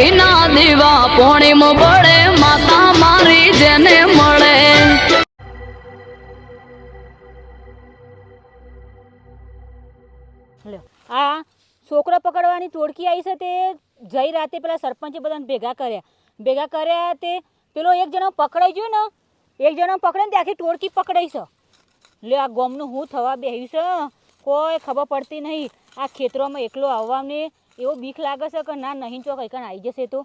ઘીના દીવા પોણીમ પડે માતા મારી જેને મળે. આ છોકરો પકડવાની ટોળકી આવી છે તે જઈ રાતે પેલા સરપંચે બધાને ભેગા કર્યા. ભેગા કર્યા તે પેલો એક જણો પકડાઈ ગયો ને, એક જણો પકડે ને આખી ટોળકી પકડાઈ છે. લે આ ગોમનું હું થવા બેહ્યું છે? કોઈ ખબર પડતી નહીં. આ ખેતરોમાં એકલો આવવાને એવો બીક લાગે છે કે ના નહીં ચોક કંઈક આવી જશે તો.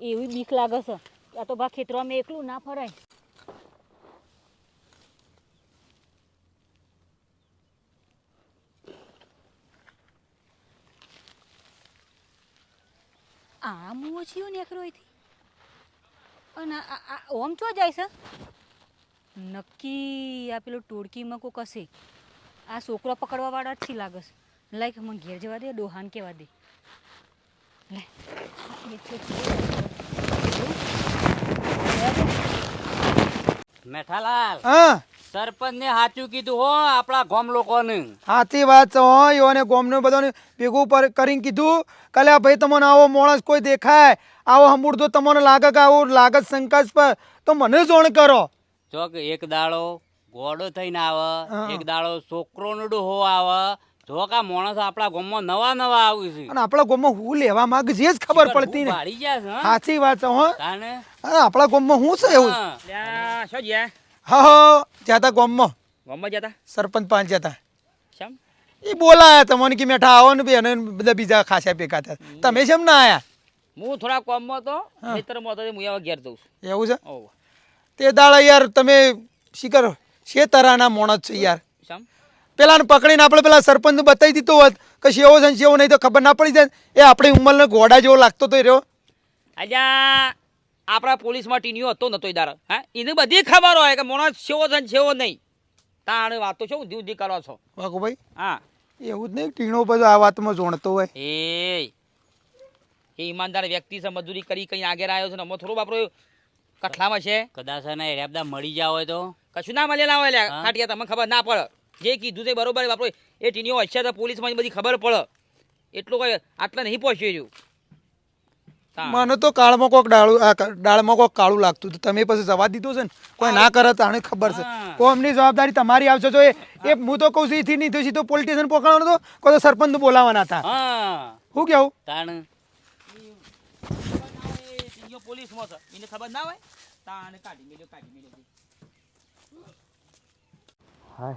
એવી બીક લાગે છે. આ તો ભા ખેતરોમાં એકલું ના ફરાય. આ મુઓ છીયો નેકરો અહીંથી અને ઓમ ચો જાય છે? નક્કી આ પેલું ટોળકીમાં કોઈ કશે આ છોકરો પકડવા વાળા જ છી લાગે છે. લાઈક મને ઘેર જવા દે, ડોહાન કેવા દે. મેઠાલાલ હા. સરપંચ ને સાચું કીધું હો આપણા ગામ લોકોને. સાચી વાત છે હો યોને ગોમનું બધાને ભેગું પર કરીને કીધું. કાલે આ ભાઈ તમને આવો માણસ કોઈ દેખાય આવો હંબુડતો તમને લાગે કે આવો લાગે શંકાસ્પદ તો મને જોણ કરો. જો એક દાડો ગોડો થઈને આવે એક દાડો છોકરો છોકરોનો ડોહો આવે જો કે માણસ આપણા ગામમાં નવા નવા આવ્યું છે. અને આપણા ગામમાં હું લેવા માંગ છે જ ખબર પડતી ને. ભાળી ગયા છે, સાચી વાત છે હો. તાને? આપણા ગામમાં હું છે એવું? લ્યા, શું જ્યા હા હો જાતા ગામમાં. ગામમાં જાતા સરપંચ પાંચ જાતા શમ? એ બોલાયા તમને કે મેઠા આવો ને બેન બધા બીજા ખાસા ભેગા થયા. તમે કેમ ના આયા? હું થોડા કોમમાં તો ખેતરમાં હતો હું આવા ઘેર જઉં છું. એવું છે? તે દાડા યાર તમે શીકર શેતરાના તરાના માણસ છે યાર. શેમ? પેલાને પકડીને આપણે પેલા સરપંચ બતાવી દીધો હોત. કે શેવો છે શેવો નહીં તો ખબર ના પડી જાય. એ આપણી ઉંમરને ઘોડા જેવો લાગતો તો રહ્યો. અજા આપણા પોલીસમાં ટીનીઓ હતો નતો દાર હા? એને બધી ખબર હોય કે માણસ શેવો છે શેવો છેવો નહીં. તાણે વાતો છો ઊંધી ઊંધી કરો છો? વાઘુભાઈ હા. એવું જ નહીં ટીણો બધો આ વાતમાં જોણતો હોય. એ એ ઈમાનદાર વ્યક્તિ છે મજૂરી કરી કઈ આગળ આવ્યો છે ને અમે થોડું બાપરો કઠલામાં છે. કદાચ એને બધા મળી જાવ હોય તો? કશું ના મળેલા હોય. ખાટિયા તમને ખબર ના પડે. જે કીધું છે બરોબર આપણે એ ટીનીઓ હશે તો પોલીસમાં બધી ખબર પડે. એટલું કઈ આટલા નહીં પહોંચ્યું રહ્યું. મને તો કાળમાં કોક ડાળું ડાળમાં કોક કાળું લાગતું હતું. તમે પછી જવા દીધું છે ને? કોઈ ના કરે તો આને ખબર છે. કોમની જવાબદારી તમારી આવશે જો એ હું. તો કહું છું એથી નહીં થયું. તો પોલિટિશિયન સ્ટેશન તો કોઈ તો સરપંચ બોલાવાના હતા. શું કેવું? તાણ. પોલીસ પોલીસમાં છે. એને ખબર ના હોય? તાણ કાઢી મેલ્યો કાઢી મેલ્યો. હાય.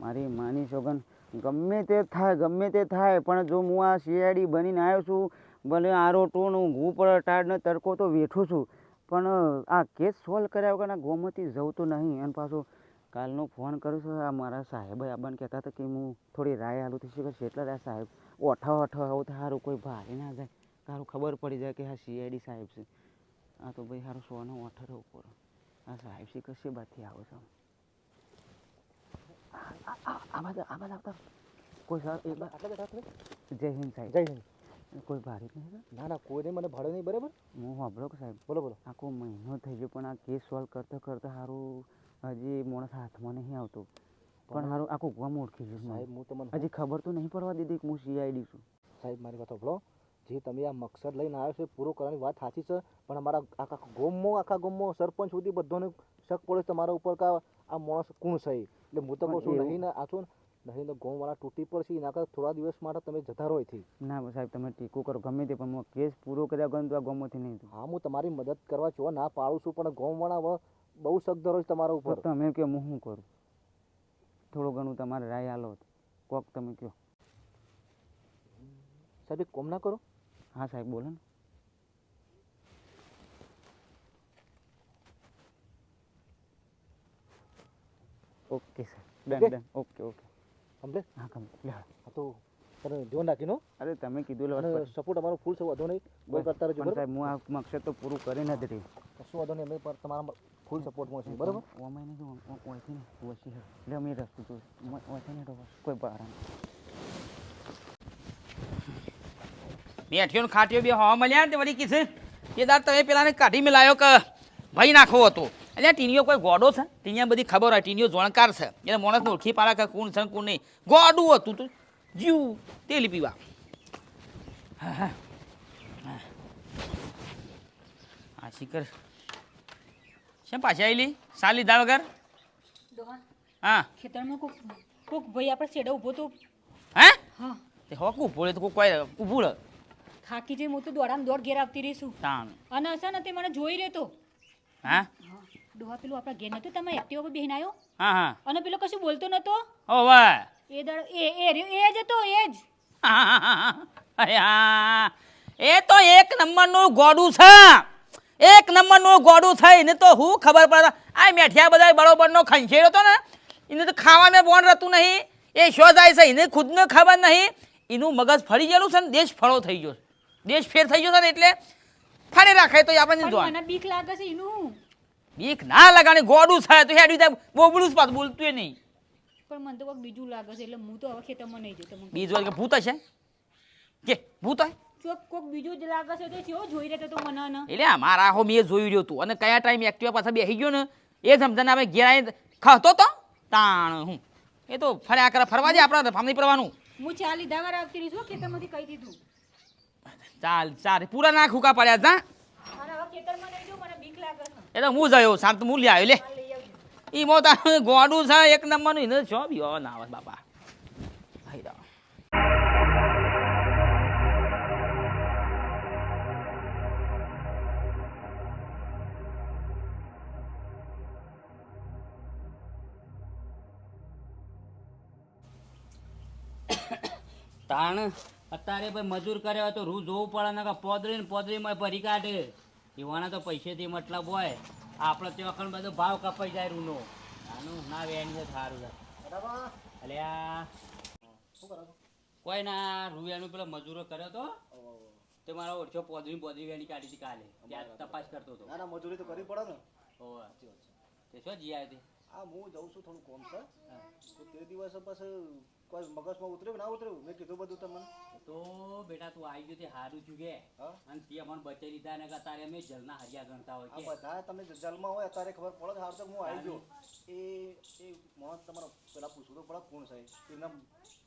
મારી માની સોગન ગમે તે થાય, ગમે તે થાય, પણ જો હું આ સીઆઈડી બનીને આવ્યો છું, ભલે આરો ટોન પડે ટાઢ તડકો તો વેઠું છું, પણ આ કેસ સોલ્વ કર્યા વગર આ ગોમતી જવું તો નહીં. અને પાછો કાલનો ફોન કર્યો છે, આ મારા સાહેબ આબાને કહેતા હતા કે હું થોડી રાય આલું થઈ શકે એટલા રહ્યા સાહેબ? ઓઠા ઓઠા, આવું તો સારું કોઈ ભારે ના જાય. સારું ખબર પડી જાય કે હા સીઆઈડી સાહેબ છે. આ તો ભાઈ સારું સોનો ઓઠો ઉપર આ સાહેબ છે કશી બાથી આવો છો? આ બાજુ આ બાજુ આવતા કોઈ સર એક બાર જય હિન્દ સાહેબ. જય હિન્દ. કોઈ ભારે નહીં ના ના કોઈને મને ભાડે નહીં બરાબર? હું સાંભળો કે સાહેબ. બોલો બોલો. આખો મહિનો થઈ ગયો પણ આ કેસ સોલ્વ કરતાં કરતાં સારું હજી માણસ હાથમાં નહીં આવતો. પણ સારું આખું ગામ ઓળખી ગયું સાહેબ સાહેબ હું તમને હજી ખબર તો નહીં પડવા દીધી કે હું સીઆઈડી છું. સાહેબ મારી વાત સાંભળો. જે તમે આ મકસદ લઈને આવ્યો છે એ પૂરો કરવાની વાત સાચી છે. પણ અમારા આખા ગોમમાં આખા ગોમમાં સરપંચ સુધી બધાને શક પડે તમારા ઉપર કા આ- માણસ કોણ છે એટલે હું તો કહું છું નહીં ને આ છો ને નહીં તો ગોમવાળા તૂટી પડશે એના કરતાં થોડા દિવસ માટે તમે જતા રહો થી ના સાહેબ તમે ટીકો કરો ગમે તે પણ હું કેસ પૂરો કર્યા ગમે તો આ ગોમમાંથી નહીં હા હું તમારી મદદ કરવા છું ના પાડું છું પણ ગોમવાળા બહુ શક ધરો છે તમારા ઉપર. તમે કે હું શું કરું? થોડું ઘણું તમારે રાય હાલો કોક તમે કહો. સાહેબ કોમ ના કરો. હા સાહેબ બોલો ને okay sir done done okay okay સમજે હા કમ લે હા તો તમે ધ્યાન રાખીનો. અરે તમે કીધું એટલે સપોર્ટ અમારો ફૂલ છે વધો નહીં બહુ કરતા રહેજો સાહેબ હું આ મકસદ તો પૂરું કરી નથી રહી કશું વાંધો નહીં અમે પર તમારા ફૂલ સપોર્ટ છીએ બરાબર ઓમાઈ નહીં જો ઓયથી ને ઓછી એટલે અમે રસ્તો તો નહીં ને કોઈ બહાર બેઠ્યો ખાટ્યો બે હવા મળ્યા ને તે વળી કીધું તે દાર તમે પેલાને કાઢી મિલાયો કે ભાઈ નાખો હતો? એટલે ટીનીઓ કોઈ ગોડો છે? ટીનિયા બધી ખબર હોય ટીનીઓ જોણકાર છે. એટલે માણસને ઓળખી પાડે કે કોણ છે ને કોણ નહીં. ગોડું હતું તો. જીવ તેલ પીવા. હા હા હા. શીકર શેમ પાછી આવેલી સા લીધા વગર? હા. ખેતરમાં કોક કોક ભાઈ આપણે શેડો ઊભો તો હે? હા. તે હો ઊભો તો કોઈ ઊભું થાકી જઈ હું તો દોડામ દોડ ઘેર આવતી રહીશું. તાણ. અને હશે ને તે મને જોઈ રહેતો હા? ડોહા પેલું આપણા ઘેર નતો તમે એક્ટિવા પર બેહીને આવ્યો હા હા. અને પેલો કશું બોલતો નતો? ઓ વાહ. એ દળ એ એ રહ્યો, એ જ હતો એ જ. એ તો એક નંબરનું ગોડું છે. એક નંબરનું ગોડું છે. એને તો હું ખબર પડે. આ મેઠિયા બધા બરોબરનો ખંખેડ્યો હતો ને. એને તો ખાવામાં બોન રહેતું નહીં. એ શો જાય છે એને ખુદને ખબર નહીં. એનું મગજ ફરી ગયેલું છે ને દેશ ફળો થઈ ગયો છે. દેશ ફેર થઈ ગયો છે ને એટલે ફરી રાખાય તો આપણે જો મને બીક લાગે છે એનું. બીક ના લાગાને ગોડું થાય તો હેડી ત્યાં બોબડું જ પાછું બોલતું નહીં. પણ મને તો કોઈક બીજું લાગે છે એટલે હું તો હવે ખેતરમાં નહીં જતો બીજું કે ભૂત હશે? કે ભૂત હોય? ચોક કોક બીજું જ લાગે છે તો કેવો જોઈ રહેતો તો મને ને. એટલે મારા હો મેં જોઈ રહ્યો તું અને કયા ટાઈમ એક્ટિવા પાછા બેસી ગયો ને એ સમજાને આપણે ગેરાય ખાતો તો તાણ હું. એ તો ફર્યા કરે ફરવા દે આપણા ફામની પરવાનું. હું ચાલી દાવા રાખતી રહીશું ખેતરમાંથી કહી દીધું. ચાલ ચાલ પૂરા ના ખુકા પડ્યા લાગે છે. એટલે હું જયો શાંત હું લે આવ્યો લે. એ લઈ મો તારું ગોડું છે એક નંબરનું એને છો બી ના આવે બાપા. તાણ અત્યારે ભાઈ મજૂર કર્યો હોય તો રૂ જોવું પડે ને પોદરી ને પોદરીમાં ભરી કાઢે. એવાના તો પૈસેથી મતલબ હોય. આપણે તે વખત બધો ભાવ કપાઈ જાય રૂનો. આનું ના વેણ છે સારું છે અલ્યા. કોઈ ના રૂયાનું પેલો મજૂરો કર્યો તો? તે મારો ઓછો પોદરી પોદરી વેણી કાઢી હતી કાલે. ત્યાં તપાસ કરતો હતો. ના મજૂરી તો કરવી પડે ને. ઓ તે શું જી આવ્યો તે? આ હું જઉં છું થોડું કોમ છે. તો તે દિવસે પછી કોઈ મગજમાં ઉતર્યું ના ઉતર્યું? મેં કીધું બધું તમને. તો બેટા તું આવી ગયો તે સારું છું કે. અને તે અમને બચાવી લીધા ને અત્યારે અમે જલના હરિયા ગણતા હોય બધા તમે જલમાં હોય અત્યારે ખબર પડે હાર તો હું આવી ગયો. એ એ માણસ તમારો પેલા પૂછવું તો પડે કોણ છે એમને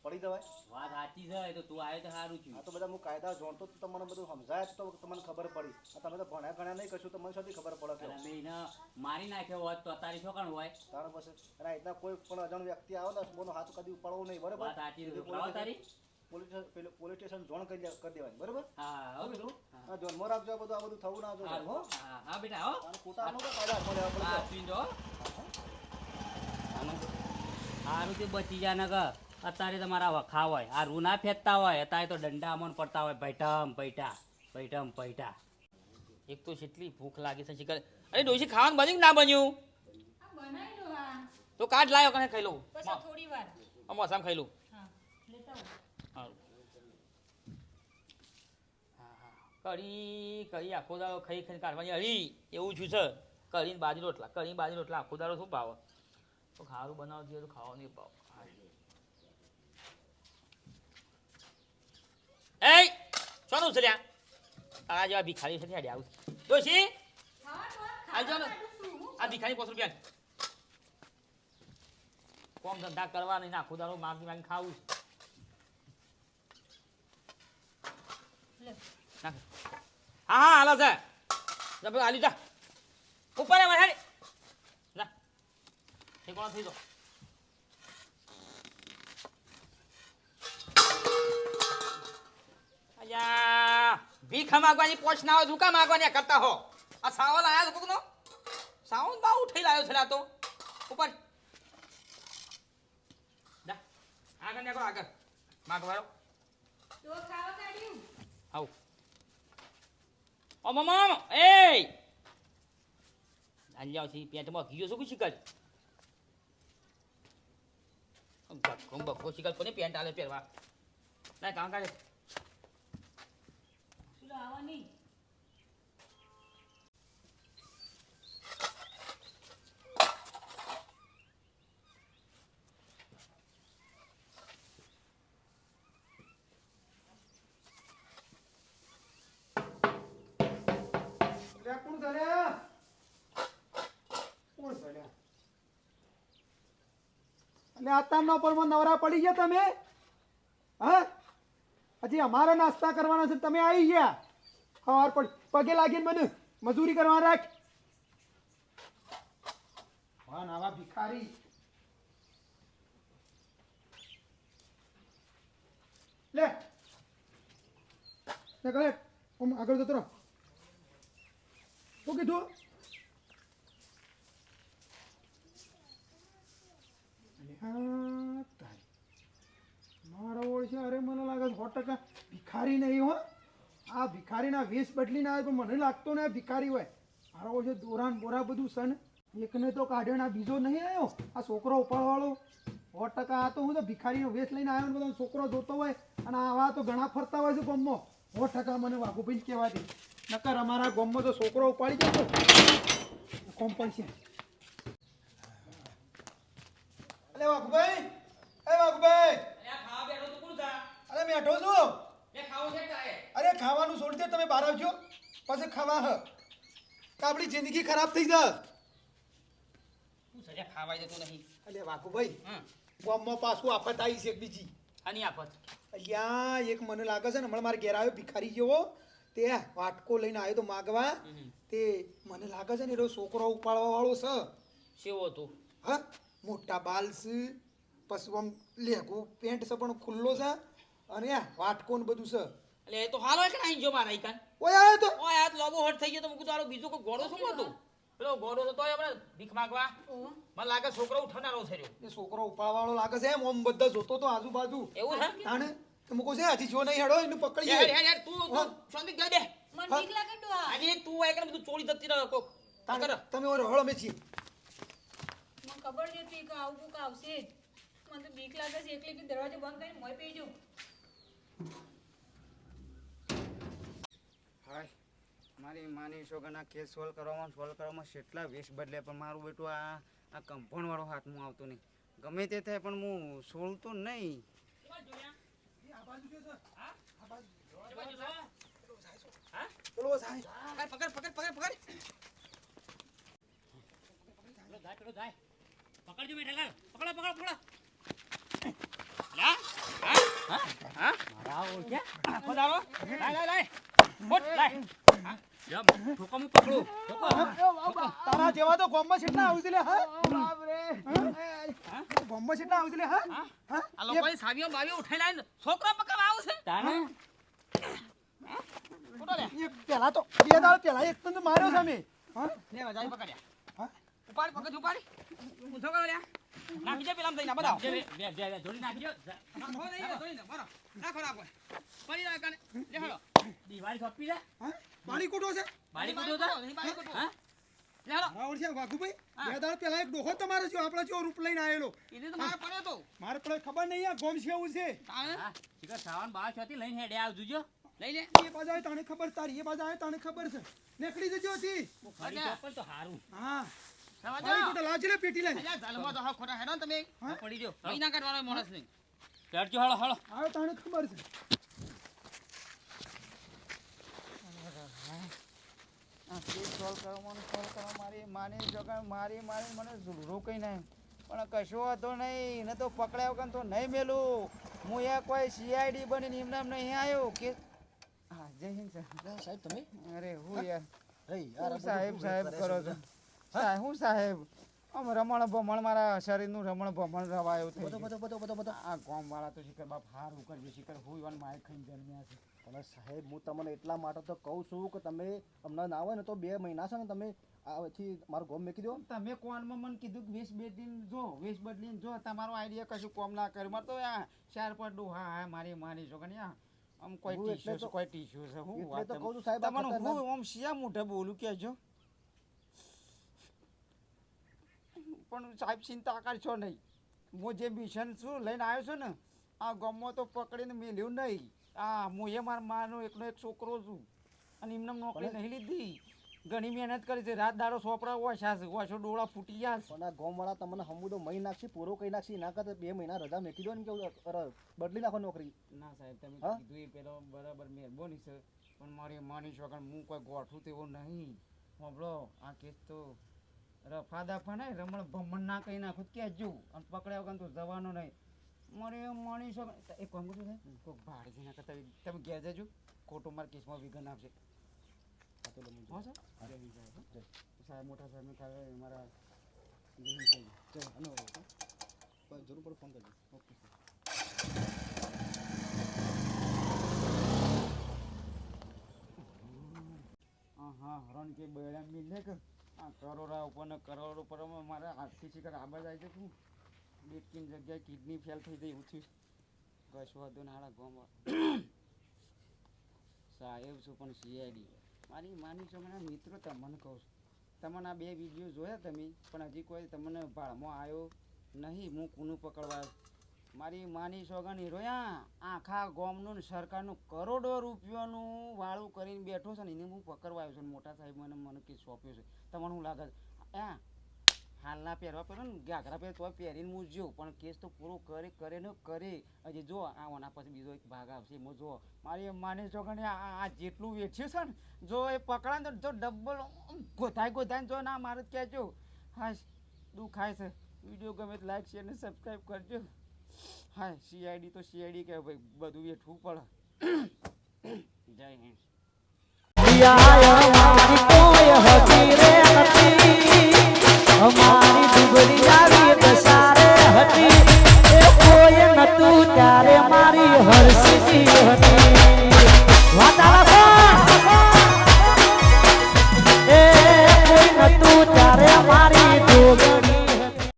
પડી જવાય? વાત સાચી છે તો તું આવ્યો તો સારું છું આ તો બધા હું કાયદા જોણતો તો તમને બધું સમજાય તો તમને ખબર પડી. આ તમે તો ભણ્યા ગણ્યા નહીં કશું તમને શોધી ખબર પડે કે એને મારી નાખ્યો હોત તો તારી શું કરવું હોય? તારો પછી અને એટલા કોઈ પણ અજાણ વ્યક્તિ આવે ને બોનો હાથ કદી ઉપાડવો નહીં બરાબર? વાત સાચી તારી? પોલીસ સ્ટેશન- જોણ કરી દે- કરી દેવાની બરાબર? હા હો જોન આ જોનમાં રાખજો આ બધું આ બધું થવું ના જો હા હા. બેટા હો. ખોટા આનો કાયદા આપણે પડે. પીજો હો. સારું તે બચી જાય ને અત્યારે તમારા વખા હોય. આ રૂ ના ફેંકતા હોય અત્યારે તો દંડા અમોન પડતા હોય. ભૈઠમ ભૈઠા ભૈઠમ ભૈઠા. એક તો કેટલી ભૂખ લાગી છે શીખર અરે ડોશી ખાવાનું બન્યું કે ના બન્યું? તો કાઢ લાયો કને ખાઈ લઉં. થોડી વાર. મોસામ ખાઈ લઉં. કઢી કઢી આખો દાડો ખાઈ ખાઈ કાઢવાની અળી એવું છું છે. કઢી ને બાજરી રોટલા કઢી બાજરી રોટલા આખો દાડો શું ભાવ? તો ખારું બનાવતી હોય તો ખાવા નહીં પાવ એ સોનું છે લ્યા? આ જેવા ભિખારી છે ત્યાં આવું. દોશી આવજો ને. આ ભિખારી પાંચ રૂપિયા કોમ ધંધા કરવા નહીં નાખું દાડો માગી માગી ખાવું. હા હા હાલો છે. આલી જા. ઉપર જા કોણ થઈ દો અયા ભીખ માગવાની પોચ ના હોય, ઝુકા માગવાની કરતા હો. આ સાવલ આયા લોકો નો સાવન બા ઉઠી લાયો છે તો. ઉપર. જા, આગળ નીકળો, આગળ. માગવાળો તો ખાવા કાઢ્યું આવ. ઓ મમમ એ! અંજાવથી પેટમાં ઘીયો શું શીખલ બક્કો બક્કો શીખલ કોને પેન્ટ આલે પહેરવા ના કામ કાઢે પેલો આવા નહીં લે, કોણ ચાલ્યા? કોણ ચાલ્યા? એટલે અત્યારના પરમાં નવરા પડી ગયા તમે? હા? હજી અમારા નાસ્તા કરવાના છે, તમે આવી ગયા? સવાર પડી. પગે લાગીને મને મજૂરી કરવા રાખ. વાહ આવા ભિખારી. લે. લે આગળ જતો રહો. શું કીધું અલ્યા તારી. મારો ઓળશે અરે મને લાગે સો ટકા ભિખારી નહીં હો. આ ભિખારીના વેશ બદલીને આવે તો મને લાગતો ને ભિખારી હોય. મારો ઓળશે દોરાન બોરા બધું સન. એકને તો કાઢ્યો બીજો નહીં આવ્યો. આ છોકરો ઉપાડવાળો સો ટકા આ તો હું તો ભિખારીનો વેશ લઈને આવ્યો ને બધો છોકરો જોતો હોય અને આવા તો ઘણા ફરતા હોય છે ગામમાં. સો ટકા મને વાઘુભાઈ કહેવાથી નકર અમારા ગમમાં તો છોકરો ઉપાડી જતો. કોમ અલે વાઘુભાઈ એ વાઘુભાઈ. ખાવા બેઠો તો કોણ થા? અરે બેઠો છું. અરે ખાવાનું છોડી દે તમે બહાર આવજો. પછી ખાવા હ. આપણી જિંદગી ખરાબ થઈ જા તું સજા ખાવાય જતો નહીં. વાઘુભાઈ પાછું આફત આવી છે બીજી. આની આફત? અહીંયા એક મને લાગે છે ને હમણાં મારે ઘેર આવ્યો ભિખારી જેવો. તે વાટકો લઈને આવ્યો તો માગવા. તે મને લાગે છે ને એનો છોકરો ઉપાડવા વાળો છે કેવો હા? મોટા બાલ છે પછી આમ લેગું પેન્ટ છે પણ ખુલ્લો છે અને આ વાટકો ને બધું છે. એટલે એ તો હાલ હોય કે નહીં જો મારા ઈકાન? ઓય આયો તો. ઓય આ લોબો હટ થઈ ગયો તો મૂકું તારો બીજો કોઈ ગોળો શું હતો? પેલો ગોળો તો તોય આપણે ભીખ માંગવા. મને લાગે છોકરો ઉઠનારો છે એ છોકરો ઉપાડવાળો લાગે છે એમ ઓમ બધા જોતો તો આજુબાજુ. એવું છે? તાણે તો મૂકો છે હજી જો નહીં હેડો એને પકડી યાર જાય યાર તું શાંતિ ગઈ દે મને બીક લાગે ડોહા અને તું આય કે બધું ચોરી જતી રહ્યો કોક. તમે ઓર હળો મેચી ખબર જ હતી કે આવું કોક આવશે જ. મને તો બીક લાગે છે એટલે કે દરવાજો બંધ કરીને મોય પી જાઉં. હાય મારી માની સોગાના કેસ સોલ્વ કરવામાં સોલ્વ કરવામાં કેટલા વેસ્ટ બદલે પણ મારું બેટું આ આ કમ્પાઉન્ડ હાથમાં આવતો નહીં. ગમે તે થાય પણ હું સોલતો નહીં. પેલો સાહેબ પકડ પકડ પકડ પકડ. જાય પેલો જાય પકડજો મેં ઠેલા પકડો પકડો પકડો લા હા હા મારા ઓળખ્યા દાડો લાય લાય લાય મોટ લાય તારા જેવા તો ગોમ્બા છેટના આવી છે લે હા ગોમ્બા છેટના આવી છે હા આ લોકોની સાવીઓ બાવીઓ ઉઠાઈ લાઈને છોકરો પકડવા આવશે તાને પેલા તો બે દાળ પેલા એક તો માર્યો સામે હા લે જાય પકડ્યા? ઉપાડી પકડ ઉપાડી. ઊંધો કરો લ્યા. નાખી દે પેલા થઈને બતાવો બે બે બે જોડી નાખજો નાખો નહીં ધોઈ દે બરો. નાખો નાખો પડી જાય કાને લે હળો. દિવાળી સોંપી લે. હા? પાણી કૂટો છે? પાણી કૂટો તો? પાણી કૂટો. હા? મારા ઓળખ્યા વાઘુભાઈ બે દાડ પેલા એક ડોહો તમારો જો આપણો જો રૂપ લઈને આવેલો. એને તો મારે પડ્યો તો. મારે પણ ખબર નહીં આ ગોમ છે એવું છે. શિખર સાવન બાર છથી લઈને હેડે આવજો જો. લઈ લે. એ બાજુ આવે તાણે ખબર તારી એ બાજુ આવે તને ખબર છે. નીકળી જજો હતી તો હારું. હા. પાણી કૂટો લાવજે લે પેટી લઈને. અલ્યા ઝાલમાં તો હા ખોટા હેડો ને તમે. હા, પડી જો કઈ ના કાઢવાનો માણસ નહીં. ચડજો હળો હળો આવે તાણે ખબર છે. આ કેસ સોલ્વ કરવાનું સોલ્વ કરવા મારી માની છોકરા મારી મારી મને રોકાઈ નહીં. પણ કશો હતો નહીં. એને તો પકડાયો કે તો નહીં મેલું. હું એ કોઈ સીઆઈડી બની એમને એમ નહીં આવ્યો. કે હા જય હિન્દ સાહેબ. તમે? અરે હું યાર. સાહેબ સાહેબ કરો છો? સાહેબ હું સાહેબ? આમ રમણ ભમણ મારા શરીરનું રમણ ભમણ રવાયું થઈ બધો બધો બધો બધો. આ કોમ વાળા તો શિખર બાપ હારું કરજો શિખર હું ઈવન માય ખાઈને જન્મ્યા છે. પણ સાહેબ હું તમને એટલા માટે તો કહું છું કે તમે હમણાં ના હોય ને તો બે મહિના છે ને તમે આથી મારો ગોમ મેકી દો. તમે કોનમાં મને કીધું કે વેશ બદલીને જો વેશ બદલીને જો તમારો આઈડિયા કશું કોમ ના કર્યું. મારે તો આ ચાર પર હા હા મારી મારી છો કે આમ કોઈ ટીશ્યુ કોઈ ટીશ્યુ છે હું વાત તો કહું છું સાહેબ, તમને હું આમ શિયા મોઢે બોલું કહેજો. પણ સાહેબ ચિંતા કરશો નહીં. હું જે મિશન છું લઈને આવ્યો છું ને આ ગામમાં તો પકડીને મેલ્યું નહીં. આ હું એ મારા માનો એકનો એક છોકરો છું. અને એમને નોકરી નહીં લીધી. ઘણી મહેનત કરી છે. રાત દાડો સોપડા ઓછા છે. ઓછો ડોળા ફૂટી ગયા છે. પણ આ ગોમવાળા તમને હમુદો મહી નાખશે પૂરો કહી નાખશે. એના કરતા બે મહિના રજા મેકી દો ને કેવું બદલી નાખો નોકરી. ના સાહેબ તમે કીધું એ પેલો બરાબર મહેરબાની છે. પણ મારી માની છો હું કોઈ ગોઠું તેવો નહીં. સાંભળો આ કેસ તો રફા દફા નહીં રમણ ભમણ ના કહી નાખું જવું અને પકડ્યા વગર તો જવાનું નહીં. મારે મણી છો એ કામ કરજો થાય કોઈક ભાડે ના કરતા તમે ઘેર જજો ખોટું મારા કેસમાં વિઘન આપશે. સાહેબ? મોટા સાહેબને થાય મારા જરૂર પડે ફોન કરજો. ઓકે હા હા હરણ કે બેડા મિલે કે આ કરોડા ઉપર ને કરોડ ઉપર મારે હાથથી શીખર આબા જાય છે શું બેટકીની જગ્યાએ કિડની ફેલ થઈ ગઈ, એવું કશું હતું નાળા ગોમાં સાહેબ છું પણ સીઆઈડી મારી માની છો મને મિત્રો તમને કહું છું. તમને આ બે વીડિયો જોયા તમે, પણ હજી કોઈ તમને ભાળમાં આવ્યો નહીં, હું કુનું પકડવા. મારી માની સોગન હીરોયા આખા ગોમનું ને સરકારનું કરોડો રૂપિયાનું વાળું કરીને બેઠો છે ને, એને હું પકડવા આવ્યો છું મોટા સાહેબ મને મને કે સોંપ્યો છે. તમને હું લાગે છે? હાલના પહેરવા પહેરો ને, ઘાઘરા પહેર તો પહેરીને હું પણ કેસ તો પૂરો કરે કરે ને કરે. હજી જો, આ ઓના પછી બીજો એક ભાગ આવશે, એમાં જો. મારી માની છોકરી આ જેટલું વેચ્યું છે ને, જો એ પકડાને તો જો ડબલ ગોથાય ગોથાય જો ના મારે કહેજો. હા દુખાય છે. વીડિયો ગમે તો લાઈક શેર ને સબસ્ક્રાઈબ કરજો. હા સીઆઈડી તો સીઆઈડી કે ભાઈ, બધું વેઠવું પડે. જય હિન્દ. અમારી દુબળી હતી. એ કોઈ નતું, ત્યારે મારી હરસી હતી.